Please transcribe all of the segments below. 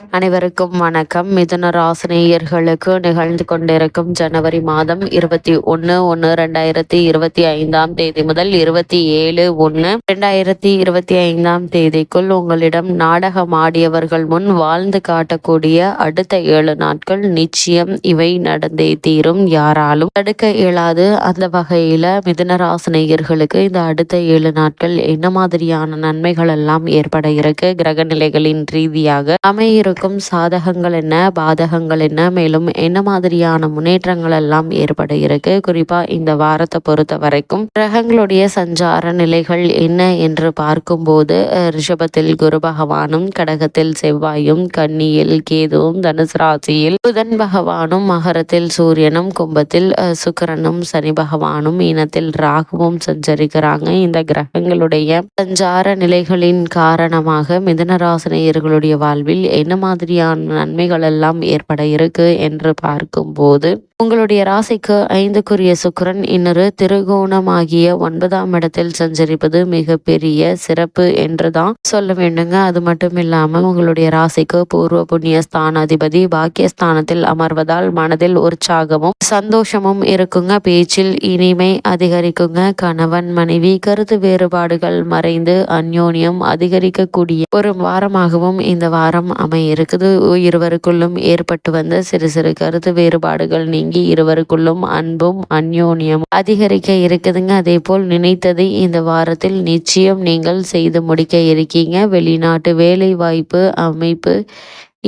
அனைவருக்கும் வணக்கம். மிதுன ராசினியர்களுக்கு நிகழ்ந்து கொண்டிருக்கும் ஜனவரி மாதம் இருபத்தி ஒன்று ஒன்று ரெண்டாயிரத்தி இருபத்தி ஐந்தாம் தேதி முதல் இருபத்தி ஏழு ஒன்று ரெண்டாயிரத்தி இருபத்தி ஐந்தாம் தேதிக்குள் உங்களிடம் நாடகம் ஆடியவர்கள் முன் வாழ்ந்து காட்டக்கூடிய அடுத்த ஏழு நாட்கள் நிச்சயம் இவை நடந்தே தீரும். யாராலும் தடுக்க இயலாது. அந்த வகையில மிதுன ராசினியர்களுக்கு இந்த அடுத்த ஏழு நாட்கள் என்ன மாதிரியான நன்மைகள் எல்லாம் ஏற்பட இருக்கு? கிரக நிலைகளின் ரீதியாக அமைய இருக்கும் சாதகங்கள் என்ன பாதகங்கள் என்ன மேலும் என்ன மாதிரியான முன்னேற்றங்கள் எல்லாம் ஏற்பட இருக்கு குறிப்பா இந்த வாரத்தை பொறுத்த வரைக்கும் கிரகங்களுடைய சஞ்சார நிலைகள் என்ன என்று பார்க்கும்போது ரிஷபத்தில் குரு பகவானும் கடகத்தில் செவ்வாயும் கன்னியில் கேதுவும் தனுசு ராசியில் புதன் பகவானும் மகரத்தில் சூரியனும் கும்பத்தில் சுக்கரனும் சனி பகவானும் இனத்தில் ராகுவும் சஞ்சரிக்கிறாங்க. இந்த கிரகங்களுடைய சஞ்சார நிலைகளின் காரணமாக மிதனராசனையர்களுடைய வாழ்வில் என்ன மாதிரியான நன்மைகள் எல்லாம் ஏற்பட இருக்கு என்று பார்க்கும்போது உங்களுடைய ராசிக்கு ஐந்துக்குரிய சுக்கரன் இன்னொரு திருகோணமாகிய ஒன்பதாம் இடத்தில் சஞ்சரிப்பது மிக பெரிய சிறப்பு என்று தான் சொல்ல வேண்டுங்க. அது மட்டும் இல்லாம உங்களுடைய ராசிக்கு பூர்வ புண்ணிய ஸ்தானாதிபதி பாக்கியஸ்தானத்தில் அமர்வதால் மனதில் உற்சாகமும் சந்தோஷமும் இருக்குங்க. பேச்சில் இனிமை அதிகரிக்குங்க. கணவன் மனைவி கருத்து வேறுபாடுகள் மறைந்து அந்யோன்யம் அதிகரிக்கக்கூடிய ஒரு வாரமாகவும் இந்த வாரம் அமைய இருக்குது. இருவருக்குள்ளும் ஏற்பட்டு வந்த சிறு சிறு கருத்து வேறுபாடுகள் நீங்க தொடங்கி இருவருக்குள்ளும் அன்பும் அந்யோன்யம் அதிகரிக்க இருக்குதுங்க. அதே போல் நினைத்ததை இந்த வாரத்தில் நிச்சயம் நீங்கள் செய்து முடிக்க இருக்கீங்க. வெளிநாட்டு வேலை வாய்ப்பு அமைப்பு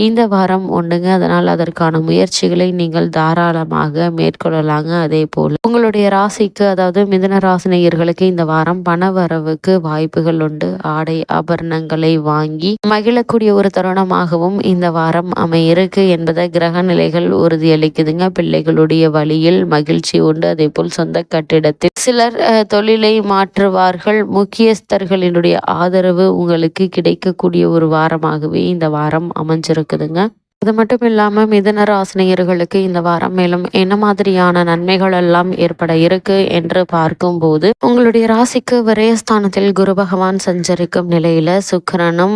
இந்த வாரம் உண்டுங்க அதனால் அதற்கான முயற்சிகளை நீங்கள் தாராளமாக மேற்கொள்ளலாங்க. அதே போல் உங்களுடைய ராசிக்கு அதாவது மிதன ராசினியர்களுக்கு இந்த வாரம் பண வரவுக்கு வாய்ப்புகள் உண்டு. ஆடை ஆபரணங்களை வாங்கி மகிழக்கூடிய ஒரு தருணமாகவும் இந்த வாரம் அமையிருக்கு என்பதை கிரக நிலைகள் உறுதியளிக்குதுங்க. பிள்ளைகளுடைய வழியில் மகிழ்ச்சி உண்டு. அதே போல் சொந்த கட்டிடத்தில் சிலர் தொழிலை மாற்றுவார்கள். முக்கியஸ்தர்களினுடைய ஆதரவு உங்களுக்கு கிடைக்கக்கூடிய ஒரு வாரமாகவே இந்த வாரம் அமைஞ்சிருக்கு இருக்குதுங்க. அது மட்டும் இல்லாமல் மிதன ராசினியர்களுக்கு இந்த வாரம் மேலும் என்ன மாதிரியான நன்மைகள் எல்லாம் ஏற்பட இருக்கு என்று பார்க்கும்போது உங்களுடைய ராசிக்கு விரயஸ்தானத்தில் குரு பகவான் சஞ்சரிக்கும் நிலையில சுக்கரனும்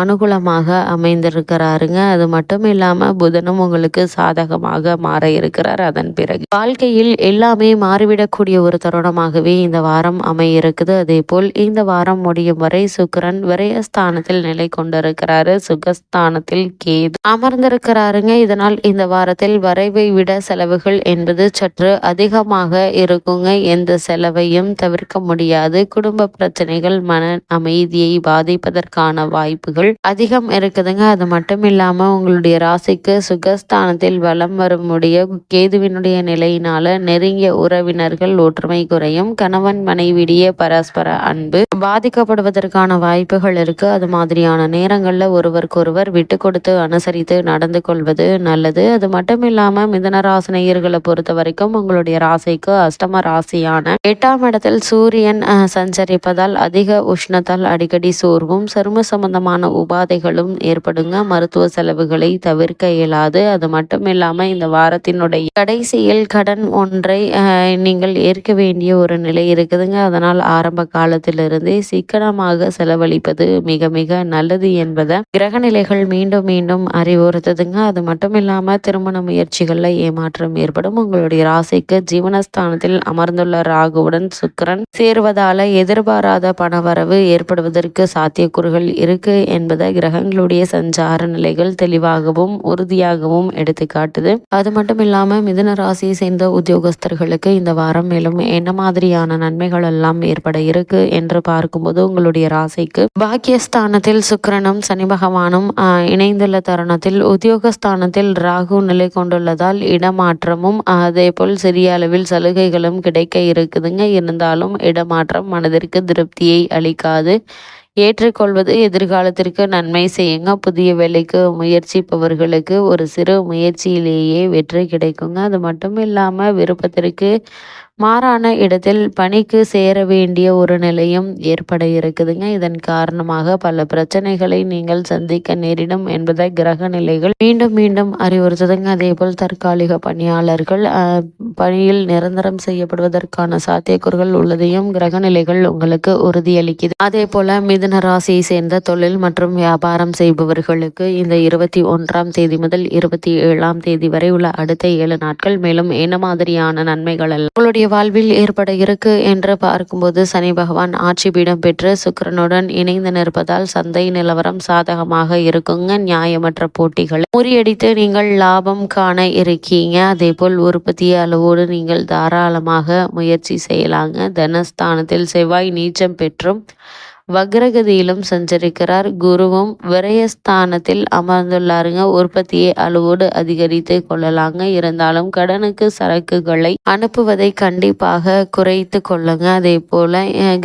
அனுகூலமாக அமைந்திருக்கிறாருங்க. அது மட்டும் இல்லாம புதனும் உங்களுக்கு சாதகமாக மாற இருக்கிறார். அதன் பிறகு வாழ்க்கையில் எல்லாமே மாறிவிடக்கூடிய ஒரு தருணமாகவே இந்த வாரம் அமையிருக்குது. அதே போல் இந்த வாரம் முடியும் வரை சுக்கரன் விரயஸ்தானத்தில் நிலை கொண்டிருக்கிறாரு. சுகஸ்தானத்தில் கேது அமர் சார்ந்திருக்கிறாருங்க இதனால் இந்த வாரத்தில் வரைவை விட செலவுகள் என்பது சற்று அதிகமாக இருக்குங்க. எந்த செலவையும் தவிர்க்க முடியாது. குடும்ப பிரச்சனைகள் மன அமைதியை பாதிப்பதற்கான வாய்ப்புகள் அதிகம் இருக்குதுங்க. அது மட்டும் இல்லாம உங்களுடைய ராசிக்கு சுகஸ்தானத்தில் வலம் வருமுடைய கேதுவினுடைய நிலையினால நெருங்கிய உறவினர்கள் ஒற்றுமை குறையும். கணவன் மனைவிடைய பரஸ்பர அன்பு பாதிக்கப்படுவதற்கான வாய்ப்புகள் இருக்கு. அது மாதிரியான நேரங்கள்ல ஒருவருக்கொருவர் விட்டு கொடுத்து அனுசரித்து நடந்து கொள்வது நல்லது. அது மட்டும் இல்லாம மிதனராசினியர்களை பொறுத்த வரைக்கும் உங்களுடைய ராசிக்கு அஷ்டம ராசியான எட்டாம் இடத்தில் சூரியன் சஞ்சரிப்பதால் அதிக உஷ்ணத்தால் அடிக்கடி சோர்வும் சரும சம்பந்தமான உபாதைகளும் ஏற்படுங்க. மருத்துவ செலவுகளை தவிர்க்க இயலாது. அது மட்டும் இல்லாம இந்த வாரத்தினுடைய கடைசியில் கடன் ஒன்றை நீங்கள் ஏற்க வேண்டிய ஒரு நிலை இருக்குதுங்க. அதனால் ஆரம்ப காலத்திலிருந்தே சிக்கனமாக செலவழிப்பது மிக மிக நல்லது என்பதை கிரகநிலைகள் மீண்டும் மீண்டும் அறிவுறு பொறுத்ததுங்க. அது மட்டும் இல்லாமல் திருமண முயற்சிகளில் ஏமாற்றம் ஏற்படும். உங்களுடைய ராசிக்கு ஜீவனஸ்தானத்தில் அமர்ந்துள்ள ராகுவுடன் சுக்கரன் சேர்வதால எதிர்பாராத பணவரவு ஏற்படுவதற்கு சாத்தியக்கூறுகள் இருக்கு என்பதை கிரகங்களுடைய சஞ்சார நிலைகள் தெளிவாகவும் உறுதியாகவும் எடுத்து காட்டுது அது மட்டும் இல்லாம மிதுன ராசியை சேர்ந்த உத்தியோகஸ்தர்களுக்கு இந்த வாரம் மேலும் என்ன மாதிரியான நன்மைகள் எல்லாம் ஏற்பட இருக்கு என்று பார்க்கும்போது உங்களுடைய ராசிக்கு பாக்கியஸ்தானத்தில் சுக்கரனும் சனி பகவானும் இணைந்துள்ள தருணத்தில் உத்தியோகஸ்தானத்தில் ராகு நிலை கொண்டுள்ளதால் இடமாற்றமும் அதே போல் சிறிய அளவில் சலுகைகளும் கிடைக்க இருக்குதுங்க. இருந்தாலும் இடமாற்றம் மனதிற்கு திருப்தியை அளிக்காது. ஏற்றுக்கொள்வது எதிர்காலத்திற்கு நன்மை செய்யுங்க. புதிய வேலைக்கு முயற்சிப்பவர்களுக்கு ஒரு சிறு முயற்சியிலேயே வெற்றி கிடைக்குங்க. அது மட்டும் இல்லாமல் விருப்பத்திற்கு மாறான இடத்தில் பணிக்கு சேர வேண்டிய ஒரு நிலையும் ஏற்பட இருக்குதுங்க. இதன் காரணமாக பல பிரச்சனைகளை நீங்கள் சந்திக்க நேரிடும் என்பதை கிரக நிலைகள் மீண்டும் மீண்டும் அறிவுறுத்துதுங்க. அதே போல் தற்காலிக பணியாளர்கள் பணியில் நிரந்தரம் செய்யப்படுவதற்கான சாத்தியக்கூறுகள் உள்ளதையும் கிரக நிலைகள் உங்களுக்கு உறுதியளிக்குது. அதே போல மிதுன ராசியை சேர்ந்த தொழில் மற்றும் வியாபாரம் செய்பவர்களுக்கு இந்த இருபத்தி ஒன்றாம் தேதி முதல் இருபத்தி ஏழாம் தேதி வரை உள்ள அடுத்த ஏழு நாட்கள் மேலும் என்ன மாதிரியான நன்மைகள் உங்களுடைய வாழ்வில் ஏற்பட இருக்கு என்று பார்க்கும்போது சனி பகவான் ஆட்சி பீடம் பெற்று சுக்கரனுடன் இணைந்து நிற்பதால் சந்தை நிலவரம் சாதகமாக இருக்குங்க. நியாயமற்ற போட்டிகளை. முறியடித்து நீங்கள் லாபம் காண இருக்கீங்க. அதே போல் உற்பத்தி அளவோடு நீங்கள் தாராளமாக முயற்சி செய்யலாங்க. தனஸ்தானத்தில் செவ்வாய் நீச்சம் பெற்றும் வக்ரகதியிலும் சஞ்சரிக்கிறார். குருவும் விரயஸ்தானத்தில் அமர்ந்துள்ளாருங்க. உற்பத்தியை அளவோடு அதிகரித்து கொள்ளலாங்க. இருந்தாலும் கடனுக்கு சரக்குகளை அனுப்புவதை கண்டிப்பாக குறைத்து கொள்ளுங்க. அதே போல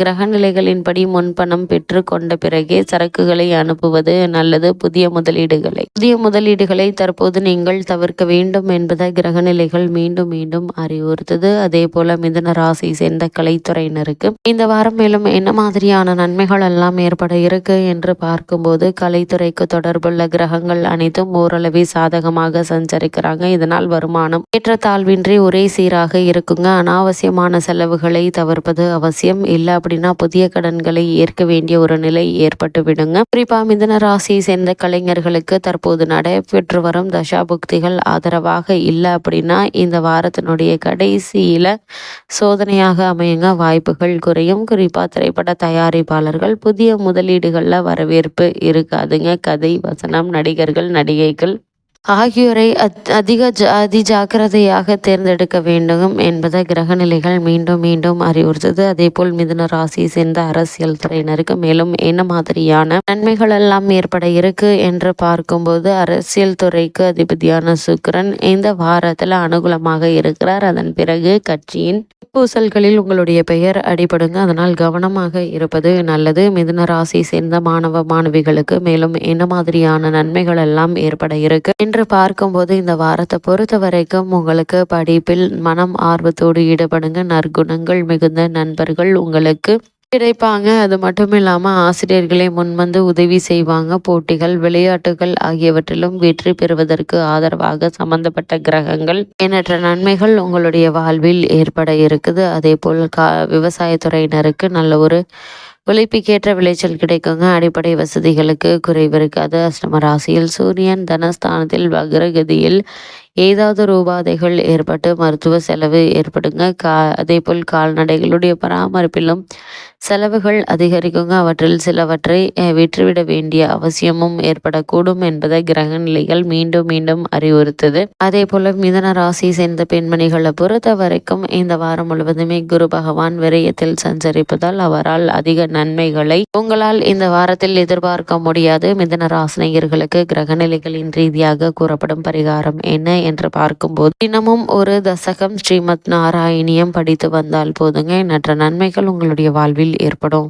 கிரக நிலைகளின்படி முன்பணம் பெற்று கொண்ட பிறகே சரக்குகளை அனுப்புவது நல்லது. புதிய முதலீடுகளை. புதிய முதலீடுகளை தற்போது நீங்கள் தவிர்க்க வேண்டும் என்பதை கிரகநிலைகள் மீண்டும் மீண்டும் அறிவுறுத்தது. அதே போல மிதன ராசி சேர்ந்த கலைத்துறையினருக்கு இந்த வாரம் மேலும் என்ன மாதிரியான நன்மைகள் நன்மைகள் எல்லாம் ஏற்பட இருக்கு என்று பார்க்கும்போது கலைத்துறைக்கு தொடர்புள்ள கிரகங்கள் அனைத்தும் ஓரளவு சாதகமாக சஞ்சரிக்கிறாங்க. இதனால் வருமானம் ஏற்றத்தாழ்வின்றி ஒரே சீராக இருக்குங்க. அனாவசியமான செலவுகளை தவிர்ப்பது அவசியம். இல்லை அப்படின்னா புதிய கடன்களை ஏற்க வேண்டிய ஒரு நிலை ஏற்பட்டு விடுங்க. குறிப்பா மிதன ராசியை சேர்ந்த கலைஞர்களுக்கு தற்போது நடைபெற்று வரும் தசாபுக்திகள் ஆதரவாக இல்லை அப்படின்னா இந்த வாரத்தினுடைய கடைசியில சோதனையாக அமையுங்க. வாய்ப்புகள் குறையும். குறிப்பா திரைப்பட தயாரிப்பாளர்கள் நடிகர்கள் புதிய முதலீடுகளில் வரவேற்பு இருக்காதுங்க. கதை வசனம் நடிகர்கள் நடிகைகள் ஆகியோரை அதிக அதி ஜாக்கிரதையாக தேர்ந்தெடுக்க வேண்டும் என்பதை கிரகநிலைகள் மீண்டும் மீண்டும் அறிவுறுத்தது. அதே போல் மிதுன ராசி சேர்ந்த அரசியல் துறையினருக்கு மேலும் என்ன மாதிரியான நன்மைகள் எல்லாம் ஏற்பட இருக்கு என்று பார்க்கும்போது அரசியல் துறைக்கு அதிபதியான சுக்கரன் இந்த வாரத்தில் அனுகூலமாக இருக்கிறார். அதன் பிறகு கட்சியின் பூசல்களில் உங்களுடைய பெயர் அடிபடுங்க. அதனால் கவனமாக இருப்பது நல்லது. மிதுன ராசி சேர்ந்த மாணவ மாணவிகளுக்கு மேலும் என்ன மாதிரியான நன்மைகள் எல்லாம் ஏற்பட இருக்கு என்று பார்க்கும்போது இந்த வாரத்தை பொறுத்த வரைக்கும் உங்களுக்கு படிப்பில் மனம் ஆர்வத்தோடு ஈடுபடுங்க. நற்குணங்கள் மிகுந்த நண்பர்கள் உங்களுக்கு கிடைப்பாங்க. அது மட்டும் இல்லாமல் ஆசிரியர்களை முன்வந்து உதவி செய்வாங்க. போட்டிகள் விளையாட்டுகள் ஆகியவற்றிலும் வெற்றி பெறுவதற்கு ஆதரவாக சம்பந்தப்பட்ட கிரகங்கள் எண்ணற்ற நன்மைகள் உங்களுடைய வாழ்வில் ஏற்பட இருக்குது. அதே போல் கா விவசாயத்துறையினருக்கு நல்ல ஒரு உழைப்புக்கேற்ற விளைச்சல் கிடைக்குங்க. அடிப்படை வசதிகளுக்கு குறைவு இருக்காது. அஷ்டம ராசியில் சூரியன் தனஸ்தானத்தில் வக்ரகதியில் ஏதாவது ரூபாதைகள் ஏற்பட்டு மருத்துவ செலவு ஏற்படுங்க. கா அதே போல் கால்நடைகளுடைய பராமரிப்பிலும் செலவுகள் அதிகரிக்குங்க. அவற்றில் சிலவற்றை விற்றுவிட வேண்டிய அவசியமும் ஏற்படக்கூடும் என்பதை கிரக நிலைகள் மீண்டும் மீண்டும் அறிவுறுத்தது. அதே போல மிதன ராசி சேர்ந்த பெண்மணிகளை பொறுத்த வரைக்கும் இந்த வாரம் முழுவதுமே குரு பகவான் விரயத்தில் சஞ்சரிப்பதால் அவரால் அதிக நன்மைகளை உங்களால் இந்த வாரத்தில் எதிர்பார்க்க முடியாது. மிதன ராசினியர்களுக்கு கிரகநிலைகளின் ரீதியாக கூறப்படும் பரிகாரம் என்ன என்று பார்க்கும்போது தினமும் ஒரு தசகம் ஸ்ரீமத் நாராயணியம் படித்து வந்தால் போதுங்க. எண்ணற்ற நன்மைகள் உங்களுடைய வாழ்வில் ஏற்படும்.